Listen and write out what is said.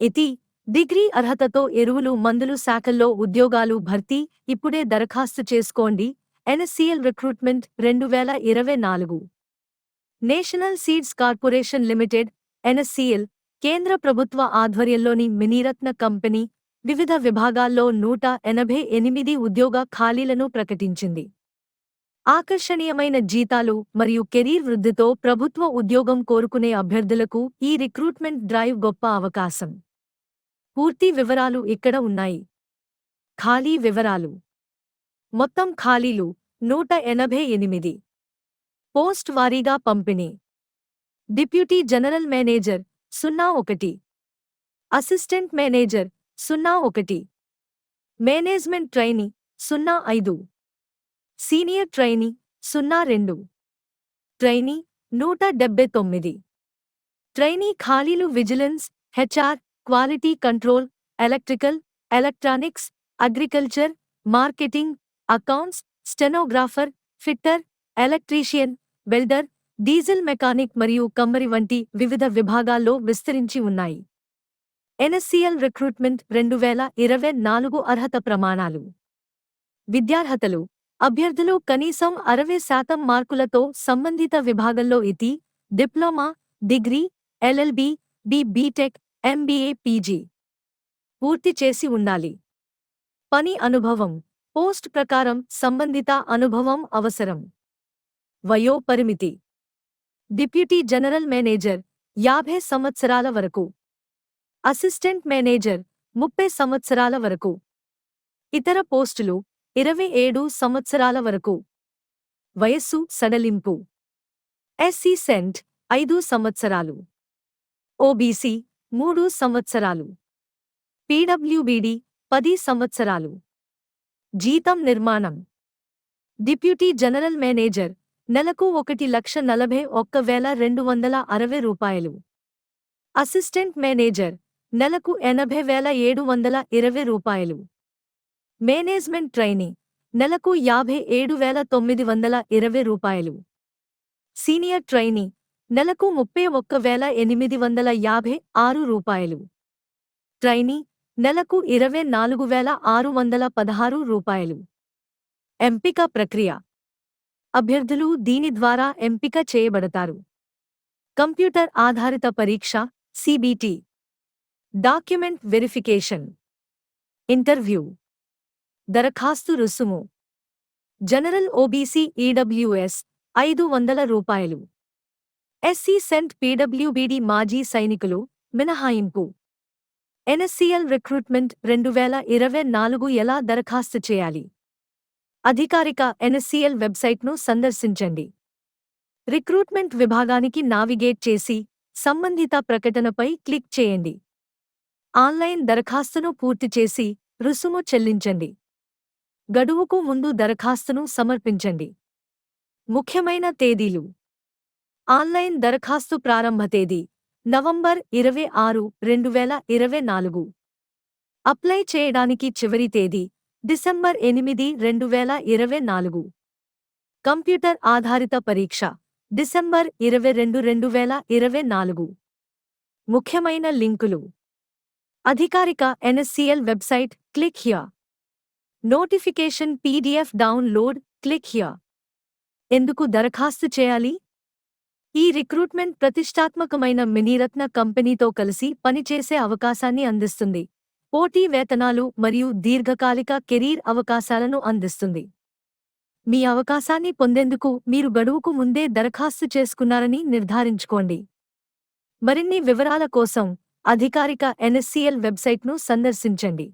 ఇతి డిగ్రీ అర్హతతో ఎరువులు మందులు శాఖల్లో ఉద్యోగాలు భర్తీ ఇప్పుడే దరఖాస్తు చేసుకోండి. ఎన్ఎస్సీఎల్ రిక్రూట్మెంట్ రెండు వేల ఇరవై నాలుగు. National seeds corporation limited NSCL కేంద్ర ప్రభుత్వ ఆధ్వర్యంలోని మినీరత్న కంపెనీ వివిధ విభాగాల్లో నూట ఎనభై ఎనిమిది ఉద్యోగ ఖాళీలను ప్రకటించింది. ఆకర్షణీయమైన జీతాలు మరియు కెరీర్ వృద్ధితో ప్రభుత్వ ఉద్యోగం కోరుకునే అభ్యర్థులకు ఈ రిక్రూట్మెంట్ డ్రైవ్ గొప్ప అవకాశం. పూర్తి వివరాలు ఇక్కడ ఉన్నాయి. ఖాళీ వివరాలు. మొత్తం ఖాళీలు నూట ఎనభై ఎనిమిది. పోస్ట్ వారీగా పంపిణీ. డిప్యూటీ జనరల్ మేనేజర్ సున్నా ఒకటి. అసిస్టెంట్ మేనేజర్ సున్నా ఒకటి. మేనేజ్మెంట్ ట్రైనీ సున్నా ఐదు. సీనియర్ ట్రైనీ సున్నా రెండు. ట్రైనీ నూట డెబ్బై తొమ్మిది. ట్రైనీ ఖాళీలు vigilance HR quality control electrical electronics agriculture marketing accounts stenographer fitter electrician welder diesel mechanic మరియు కమ్మరి వంటి వివిధ విభాగాల్లో విస్తరించి ఉన్నాయి. ఎన్ఎస్సిఎల్ రిక్రూట్మెంట్ రెండు వేల ఇరవై నాలుగు అర్హత ప్రమాణాలు. విద్యార్హతలు. అభ్యర్థులు కనీసం అరవై శాతం మార్కులతో సంబంధిత విభాగంలో ITI diploma degree LLB B BTech MBA PG పూర్తి చేసి ఉండాలి. పని అనుభవం పోస్ట్ ప్రకారం సంబంధిత అనుభవం అవసరం. వయో పరిమితి డిప్యూటీ జనరల్ మేనేజర్ యాభై సంవత్సరాల వరకు. అసిస్టెంట్ మేనేజర్ ముప్పై సంవత్సరాల వరకు. ఇతర పోస్టులు ఇరవై ఏడు సంవత్సరాల వరకు. వయస్సు సడలింపు. ఎస్సీ సెంట్ ఐదు సంవత్సరాలు. ఓబీసీ మూడు సంవత్సరాలు. పీడబ్ల్యూబీడి పది సంవత్సరాలు. జీతం నిర్మాణం. డిప్యూటీ జనరల్ మేనేజర్ నెలకు ఒకటి లక్ష నలభై ఒక్క వేల రెండు వందల అరవై రూపాయలు. అసిస్టెంట్ మేనేజర్ నెలకు ఎనభై వేల ఏడు వందల ఇరవై రూపాయలు. మేనేజ్మెంట్ ట్రైనీ నెలకు యాభై ఏడు వేల తొమ్మిది వందల ఇరవై రూపాయలు. సీనియర్ ట్రైనీ నెలకు ముప్పై ఒక్క వేల ఎనిమిది వందల యాభై ఆరు రూపాయలు. ట్రైనీ నెలకు ఇరవై నాలుగు వేల ఆరు వందల పదహారు రూపాయలు. ఎంపిక ప్రక్రియ. అభ్యర్థులు దీని ద్వారా ఎంపిక చేయబడతారు. కంప్యూటర్ ఆధారిత పరీక్ష సిబిటి. Document verification. ఇంటర్వ్యూ. దరఖాస్తు రుసుము. జనరల్ ఓబీసీ ఈడబ్ల్యూఎస్ ఐదు వందల రూపాయలు. ఎస్సీ సెంట్ పీడబ్ల్యూబీడీ మాజీ సైనికులు మినహాయింపు. ఎన్ఎస్సీఎల్ రిక్రూట్మెంట్ రెండు వేల ఇరవై నాలుగు ఎలా దరఖాస్తు చేయాలి? అధికారిక ఎన్ఎస్సీఎల్ వెబ్సైట్ను సందర్శించండి. రిక్రూట్మెంట్ విభాగానికి నావిగేట్ చేసి సంబంధిత ప్రకటనపై క్లిక్ చేయండి. ఆన్లైన్ దరఖాస్తును పూర్తి చేసి రుసుము చెల్లించండి. గడువుకు ముందు దరఖాస్తును సమర్పించండి. ముఖ్యమైన తేదీలు. ఆన్లైన్ దరఖాస్తు ప్రారంభ తేదీ నవంబర్ ఇరవై ఆరు రెండు వేల ఇరవై నాలుగు. అప్లై చేయడానికి చివరి తేదీ డిసెంబర్ ఎనిమిది రెండు వేల ఇరవై నాలుగు. కంప్యూటర్ ఆధారిత పరీక్ష డిసెంబర్ ఇరవై రెండు రెండు వేల ఇరవై నాలుగు. ముఖ్యమైన లింకులు. అధికారిక NSCL website click here. Notification PDF download click here. ఎందుకు దరఖాస్తు చేయాలి? ఈ రిక్రూట్మెంట్ ప్రతిష్టాత్మకమైన మినీరత్న కంపెనీతో కలిసి పనిచేసే అవకాశాన్ని అందిస్తుంది. పోటీ వేతనాలు మరియు దీర్ఘకాలిక కెరీర్ అవకాశాలను అందిస్తుంది. మీ అవకాశాన్ని పొందేందుకు మీరు గడువుకు ముందే దరఖాస్తు చేసుకున్నారని నిర్ధారించుకోండి. మరిన్ని వివరాల కోసం అధికారిక ఎన్ఎస్సిఎల్ వెబ్సైట్ను సందర్శించండి.